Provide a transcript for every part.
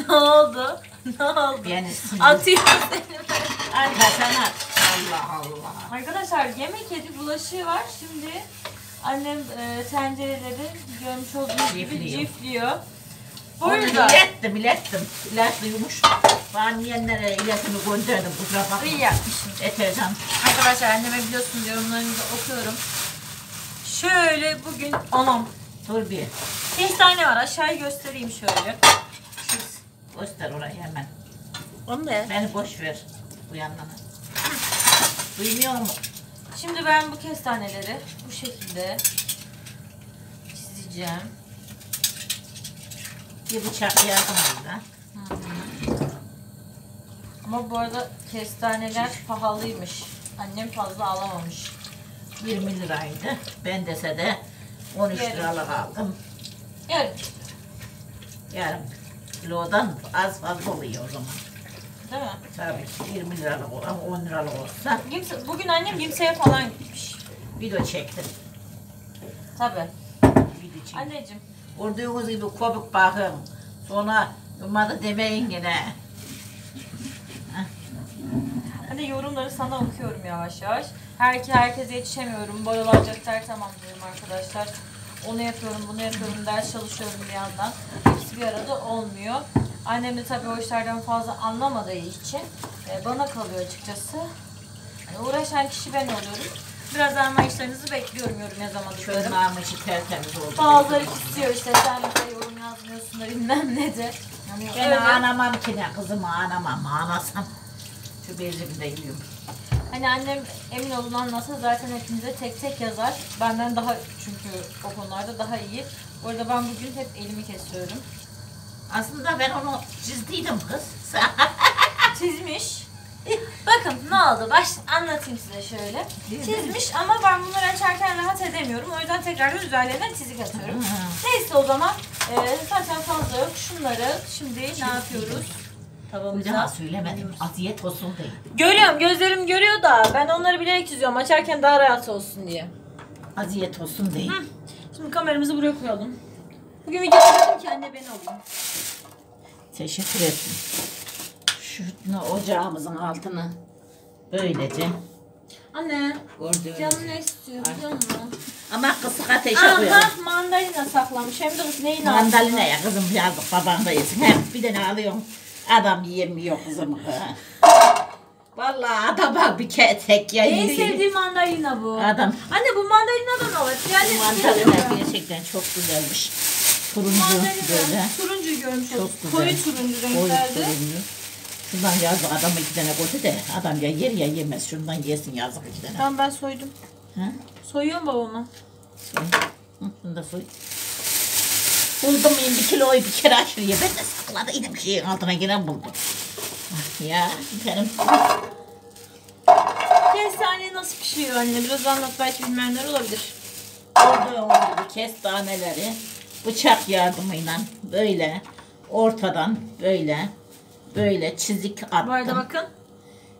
ne oldu? Ne oldu? Yani. Atıyor seni. Arka sana. Allah Allah. Arkadaşlar yemek yedik bulaşığı var. Şimdi annem e, tencereleri görmüş olduğunuz gibi Cifliyor. cifliyor. Bu Onu arada ilettim ilettim. İlatlıymış. Ben yiyenlere iletimi gönderdim. Kusura bakma. iyi yapmışım. Deterjan. Arkadaşlar anneme biliyorsunuz yorumlarınızı okuyorum. Şöyle bugün anam Dur bir. kestane var aşağıyı göstereyim şöyle. Göster orayı hemen. Onu da Beni boş ver. Bu yandan. Duymuyor musun? Şimdi ben bu kestaneleri bu şekilde çizeceğim. Bir bıçak yardımıyla. Ama bu arada kestaneler pahalıymış. Annem fazla alamamış. 20 liraydı. Ben dese de 13 Yarım. liralık aldım. Evet. Yarım kilodan az fazla oluyor o zaman. Değil mi? Tabii 20 liralık olan 10 liralık olsa Gimse, bugün annem Gimse'ye falan gitmiş. video çektim. Tabii. Video çektim. Anneciğim. Gördüğünüz gibi kopuk bakın. Sonra olmadı demeyin yine. Hadi yorumları sana okuyorum yavaş yavaş. Her herkese yetişemiyorum. Bu aralar defter tamamlıyorum arkadaşlar. Onu yapıyorum, bunu yapıyorum, ders çalışıyorum bir yandan. Bir arada olmuyor. Annem de tabii o işlerden fazla anlamadığı için e, bana kalıyor açıkçası. Yani uğraşan kişi ben oluyorum. Biraz anlayışlarınızı bekliyorum yorum yazamadıklarım. Şöyle namışı tertemiz oldu. Bazıları istiyor işte sen bize yorum yazmıyorsun da bilmem ne de. Yani Ben öyle. anamam ki ne kızımı anamam anasam. Şu bezimi de yiyorum. Hani annem emin olun anlasa zaten hepimize tek tek yazar. Benden daha çünkü o konularda daha iyi. Bu arada ben bugün hep elimi kesiyorum. Aslında ben onu çizdiydim kız. Çizmiş. Bakın ne oldu? Baş anlatayım size şöyle. Çizmiş ama ben bunları açarken rahat edemiyorum. O yüzden tekrar üzerlerine çizik atıyorum. Neyse o zaman e, zaten fazla yok. Şunları şimdi ne yapıyoruz? Hocama Tavamıza. söylemedim. Aziyet olsun değil. Görüyorum gözlerim görüyor da ben onları bilerek çiziyorum. Açarken daha rahat olsun diye. Aziyet olsun değil. Şimdi kameramızı buraya koyalım. Bugün videoda dedim ki anne ben olayım. Teşekkür ederim. Şunu ocağımızın altını böylece Anne gördüğünüz. canım ne istiyor biliyor musun? Ama kısık ateşe koyalım. Aha mandalina saklamış. Hem de neyin Mandalina ya kızım yazdık baban da yesin. Hep bir tane alıyorum. Adam yiyemiyor kızım. Vallahi adama bir ke tek ya En sevdiğim mandalina bu. Adam Anne bu mandalinadan olur. Yani mandalina gerçekten çok güzelmiş. Turuncu böyle. turuncu görmüş Çok güzel. Koyu turuncu Koyu renklerde. turuncu. Şundan yazdık adama iki tane koydu de adam ya yer ya yemez. Şundan yesin yazdık iki tane. Tamam ben soydum. Ha? Soyuyorum babama. Soy. Hı, da soy. Buldum yine bir kiloyu bir kere aşırıya. Ben de sakladıydım şeyin altına giren buldum. Ah Ya benim Kestane nasıl pişiyor anne? Biraz anlat belki bilmeyenler olabilir. Gördüğünüz gibi kestaneleri bıçak yardımıyla böyle ortadan böyle böyle çizik attım. Bu arada bakın.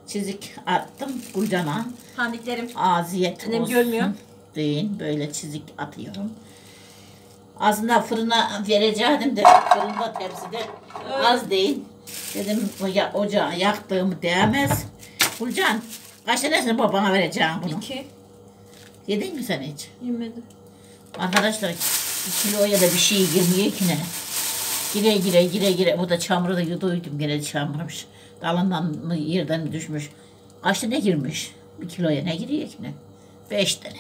Çizik attım Gülcan'a. Pandiklerim. Aziyet Annem olsun görmüyor. deyin. Böyle çizik atıyorum. Aslında fırına vereceğim de fırında tepside Öyle. az değil. Dedim oca ocağı yaktığımı değmez. Gülcan kaç tanesini babana vereceğim bunu? İki. Yedin mi sen hiç? Yemedim. Arkadaşlar bir kiloya da bir şey girmiyor ki ne? Gire gire gire gire. Bu da çamuru da yuduydum gene çamurmuş. Dalından mı yerden mi düşmüş. Kaç tane girmiş? Bir kiloya ne giriyor ki ne? Beş tane.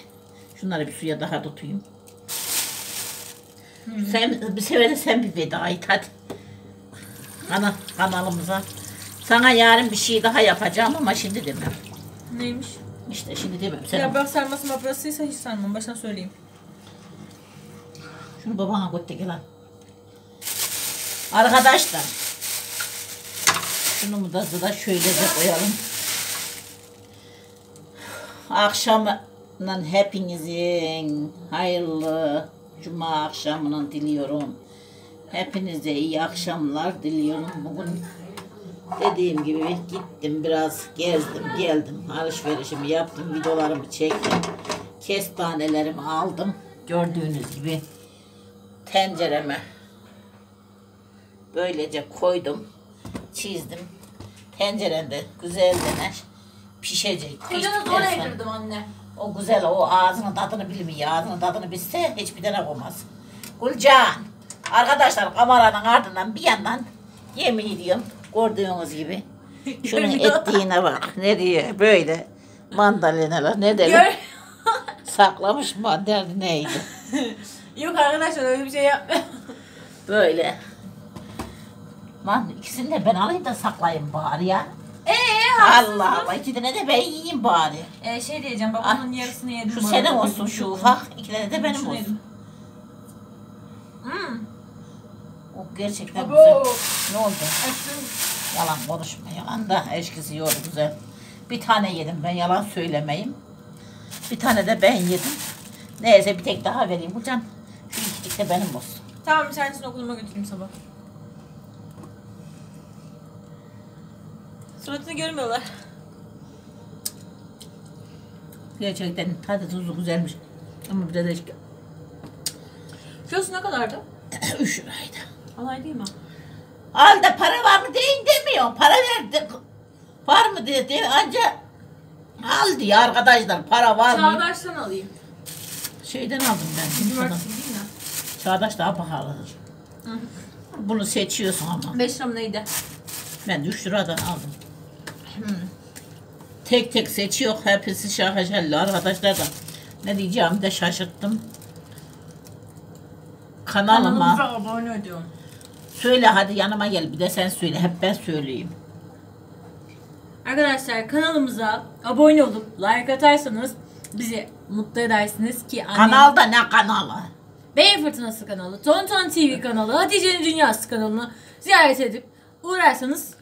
Şunları bir suya daha tutayım. Sen bir sefer de sen bir veda et hadi. Kana, kanalımıza. Sana yarın bir şey daha yapacağım ama şimdi demem. Neymiş? İşte şimdi demem. Sen Yaprak sarması maprasıysa hiç sarmam. Baştan söyleyeyim. Şunu babana da gel. Arkadaşlar. Şunu da da şöyle de koyalım. Akşamından hepinizin hayırlı cuma akşamını diliyorum. Hepinize iyi akşamlar diliyorum. Bugün dediğim gibi gittim biraz gezdim geldim alışverişimi yaptım videolarımı çektim kestanelerimi aldım gördüğünüz gibi tencereme Böylece koydum. Çizdim. Tencerende güzelce pişecek. Kocanı Piştikten zor sonra- evirdim anne. O güzel o ağzının tadını bilmiyor. Ağzının tadını bilse hiçbir tane koymaz. Gülcan. Arkadaşlar kameranın ardından bir yandan yemin ediyorum gördüğünüz gibi. Şunun ettiğine bak. Ne diyor böyle mandalinalar ne derim. Gör. Saklamış mandalina neydi. Yok arkadaşlar öyle bir şey yapmıyor. Böyle. Lan ikisini de ben alayım da saklayayım bari ya. Eee Allah Allah iki tane de ben yiyeyim bari. Ee, şey diyeceğim babamın yarısını yedim. Şu senin olsun şu ufak. iki tane de benim Şunu olsun. yedim. Hmm. O gerçekten Abo. güzel. Ne oldu? Açtım. Yalan konuşma. Yalan da eşkisi yok güzel. Bir tane yedim ben yalan söylemeyeyim. Bir tane de ben yedim. Neyse bir tek daha vereyim. Hocam de benim olsun. Tamam bir tanesini okuluma götüreyim sabah. Suratını görmüyorlar. Gerçekten tadı tuzu güzelmiş. Ama bir de de Kilosu ne kadardı? 3 liraydı. Alay değil mi? Al da para var mı deyin demiyor. Para verdi. Var mı dedi. Anca al diyor arkadaşlar. Para var mı? Çağdaş'tan alayım. Şeyden aldım ben. Mi? Çağdaş daha pahalıdır. Hı. Bunu seçiyorsun ama. 5 lira neydi? Ben 3 liradan aldım. Tek tek seçiyor. Hepsi şaheşelli arkadaşlar da. Ne diyeceğimi de şaşırttım. Kanalıma Kanalımıza abone ediyorum. söyle hadi yanıma gel bir de sen söyle. Hep ben söyleyeyim. Arkadaşlar kanalımıza abone olup like atarsanız bizi mutlu edersiniz ki annem... Kanalda ne kanalı? Beyin Fırtınası kanalı, Tonton TV kanalı, Hatice'nin Dünyası kanalını ziyaret edip uğrarsanız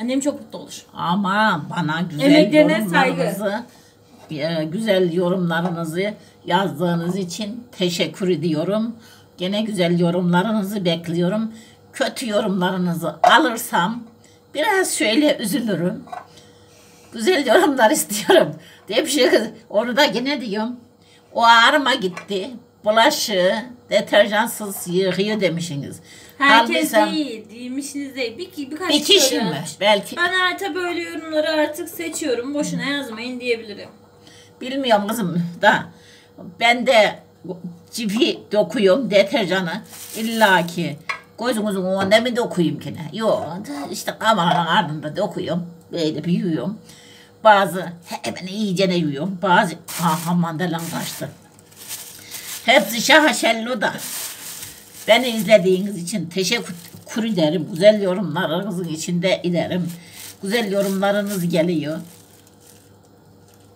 annem çok mutlu olur. Aman bana güzel Emeklerine yorumlarınızı, e, güzel yorumlarınızı yazdığınız için teşekkür ediyorum. Gene güzel yorumlarınızı bekliyorum. Kötü yorumlarınızı alırsam biraz şöyle üzülürüm. Güzel yorumlar istiyorum. Diye bir şey onu da gene diyorum. O ağrıma gitti. Bulaşığı deterjansız yıkıyor demişsiniz. Herkes Halbuki değil, değilmişsiniz değil. Bir, birkaç Bir kişi mi? Belki. Ben artık böyle yorumları artık seçiyorum. Boşuna yazmayın diyebilirim. Bilmiyorum kızım da ben de cipi dokuyorum deterjanı illa ki gözünüzün önünde mi dokuyayım ki ne? Yok işte kameranın ardında dokuyorum böyle bir yiyorum. Bazı hemen iyice ne yiyorum. Bazı aha mandalan kaçtı. Hepsi şahaşello da. Beni izlediğiniz için teşekkür ederim. Güzel yorumlarınızın içinde ilerim. Güzel yorumlarınız geliyor.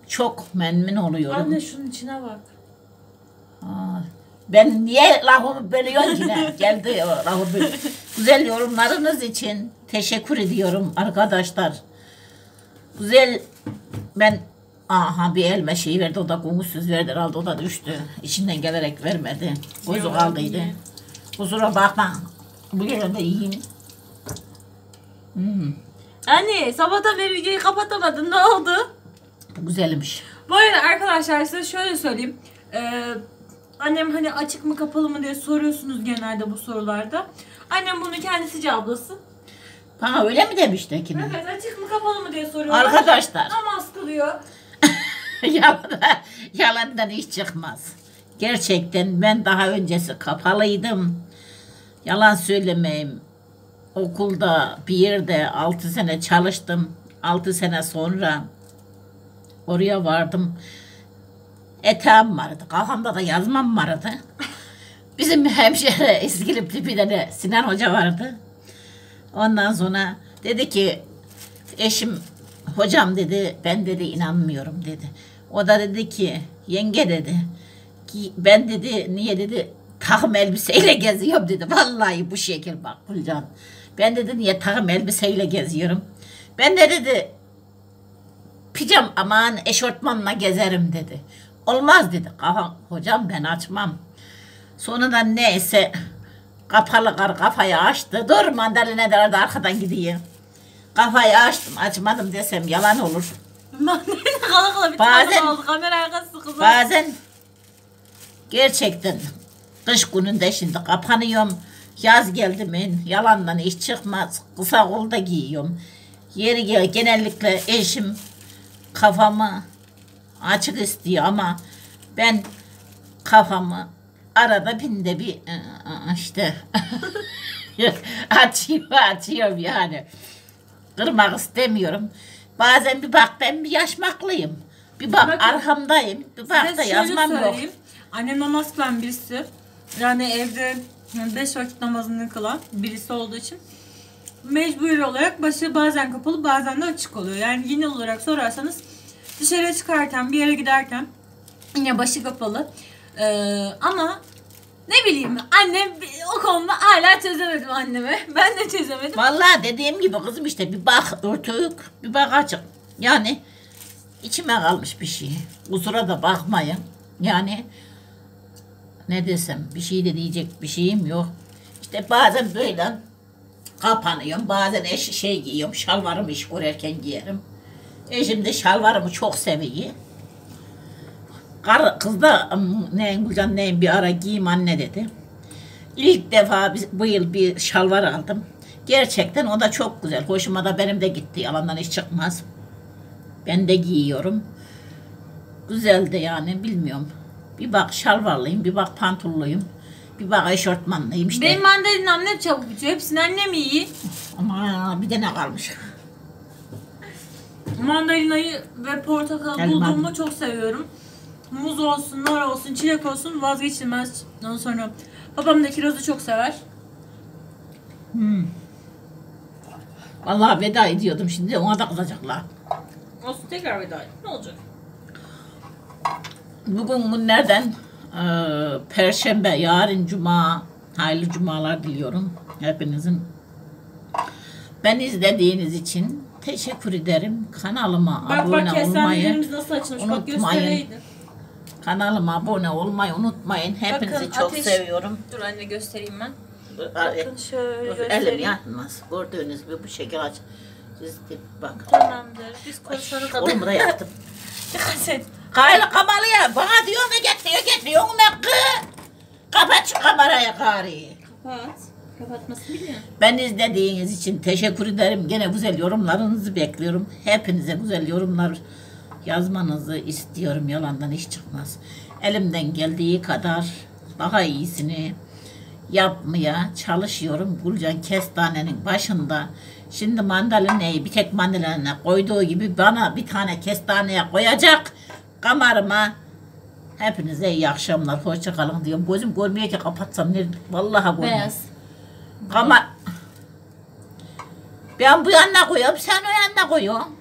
Çok memnun oluyorum. Anne şunun içine bak. Aa, Ben niye lafımı bölüyorsun ki ne? Geldi o lafı böl- Güzel yorumlarınız için teşekkür ediyorum arkadaşlar. Güzel ben aha bir elma şeyi verdi o da gongusuz verdi aldı o da düştü. İçinden gelerek vermedi. Yok, kaldıydı. Kusura bakma. Bu yere de yiyeyim. Anne sabahtan beri videoyu kapatamadın ne oldu? Güzelmiş. Bu arada arkadaşlar size şöyle söyleyeyim. Ee, annem hani açık mı kapalı mı diye soruyorsunuz genelde bu sorularda. Annem bunu kendisi cevaplasın. Bana öyle mi demişti ki? Evet açık mı kapalı mı diye soruyorlar. Arkadaşlar. Namaz kılıyor. Yalan, yalandan hiç çıkmaz. Gerçekten ben daha öncesi kapalıydım. Yalan söylemeyeyim. Okulda bir yerde 6 sene çalıştım. 6 sene sonra oraya vardım. Eteğim vardı. Kafamda da yazmam vardı. Bizim hemşire İskilipli bir tane Sinan Hoca vardı. Ondan sonra dedi ki eşim hocam dedi ben dedi inanmıyorum dedi. O da dedi ki yenge dedi ki ben dedi niye dedi takım elbiseyle geziyorum dedi. Vallahi bu şekil bak Gülcan. Ben dedi niye takım elbiseyle geziyorum. Ben de dedi pijam aman eşortmanla gezerim dedi. Olmaz dedi. Kafa, hocam ben açmam. Sonradan neyse kapalı kar kafayı açtı. Dur mandalina da arkadan gidiyor. Kafayı açtım açmadım desem yalan olur. Mandalina kala kala bir Bazen- tane aldı. Kamera arkası kızım. Bazen gerçekten kış gününde şimdi kapanıyorum. Yaz geldi mi yalandan iş çıkmaz. Kısa kolda giyiyorum. Yeri gel genellikle eşim kafamı açık istiyor ama ben kafamı arada binde bir e, e, işte açıyor açıyorum yani. Kırmak istemiyorum. Bazen bir bak ben bir yaşmaklıyım. Bir bak Bakın, arkamdayım. Bir bak Size da şöyle yazmam yok. söyleyeyim. Annem namaz kılan birisi. Yani evde yani beş vakit namazını kılan birisi olduğu için mecburi olarak başı bazen kapalı bazen de açık oluyor. Yani genel olarak sorarsanız dışarıya çıkarken bir yere giderken yine başı kapalı. Ee, ama ne bileyim annem o konuda hala çözemedim anneme. Ben de çözemedim. Vallahi dediğim gibi kızım işte bir bak örtük, bir bak açık. Yani içime kalmış bir şey. Kusura da bakmayın. Yani ne desem bir şey de diyecek bir şeyim yok. İşte bazen böyle kapanıyorum. Bazen eş şey giyiyorum. Şalvarımı iş kurarken giyerim. Eşim de şalvarımı çok seviyor. Kar, kız da "Am, ne Gülcan ne bir ara giyeyim anne dedi. İlk defa biz- bu yıl bir şalvar aldım. Gerçekten o da çok güzel. Hoşuma da benim de gitti. Yalandan hiç çıkmaz. Ben de giyiyorum. Güzel de yani bilmiyorum. Bir bak şalvarlıyım, bir bak pantulluyum. Bir bak eşortmanlıyım işte. Benim mandalinam ne çabuk bitiyor. Hepsini annem iyi. Ama bir de ne kalmış? Mandalinayı ve portakalı Elma. bulduğumu çok seviyorum. Muz olsun, nar olsun, çilek olsun vazgeçilmez. Ondan sonra babam da kirazı çok sever. Vallahi veda ediyordum şimdi ona da kızacaklar. Olsun tekrar veda et. Ne olacak? Bugün günlerden eee Perşembe, yarın Cuma, hayırlı Cumalar diliyorum hepinizin. Ben izlediğiniz için teşekkür ederim. Kanalıma Bak abone bak olmayı, nasıl açılmış. Bak unutmayın. göstereydi. Kanalıma abone olmayı unutmayın. Hepinizi Bakın, çok ateş- seviyorum. Dur anne göstereyim ben. Bakın Bakın şöyle Elim göstereyim. yanmaz. Gördüğünüz gibi bu şekil aç. Siz de bak. Tamamdır. Biz konuşana kadar. Kolumu da yaptım. Dikkat et. Kaylı kamalıya bana diyor mu getiriyor getiriyor mu Hakkı? Kapat şu kamerayı gari. Kapat. Kapatmasını biliyor. Ben izlediğiniz için teşekkür ederim. Gene güzel yorumlarınızı bekliyorum. Hepinize güzel yorumlar yazmanızı istiyorum. Yalandan iş çıkmaz. Elimden geldiği kadar daha iyisini yapmaya çalışıyorum. Gülcan kestanenin başında. Şimdi mandalinayı bir tek mandalina koyduğu gibi bana bir tane kestaneye koyacak. Kamarıma Hepinize iyi akşamlar. Hoşça kalın diyorum. Gözüm görmüyor ki kapatsam ne? Vallahi görmüyor. Beyaz. Ama ben bu yanına koyuyorum, sen o yanına koyuyorsun.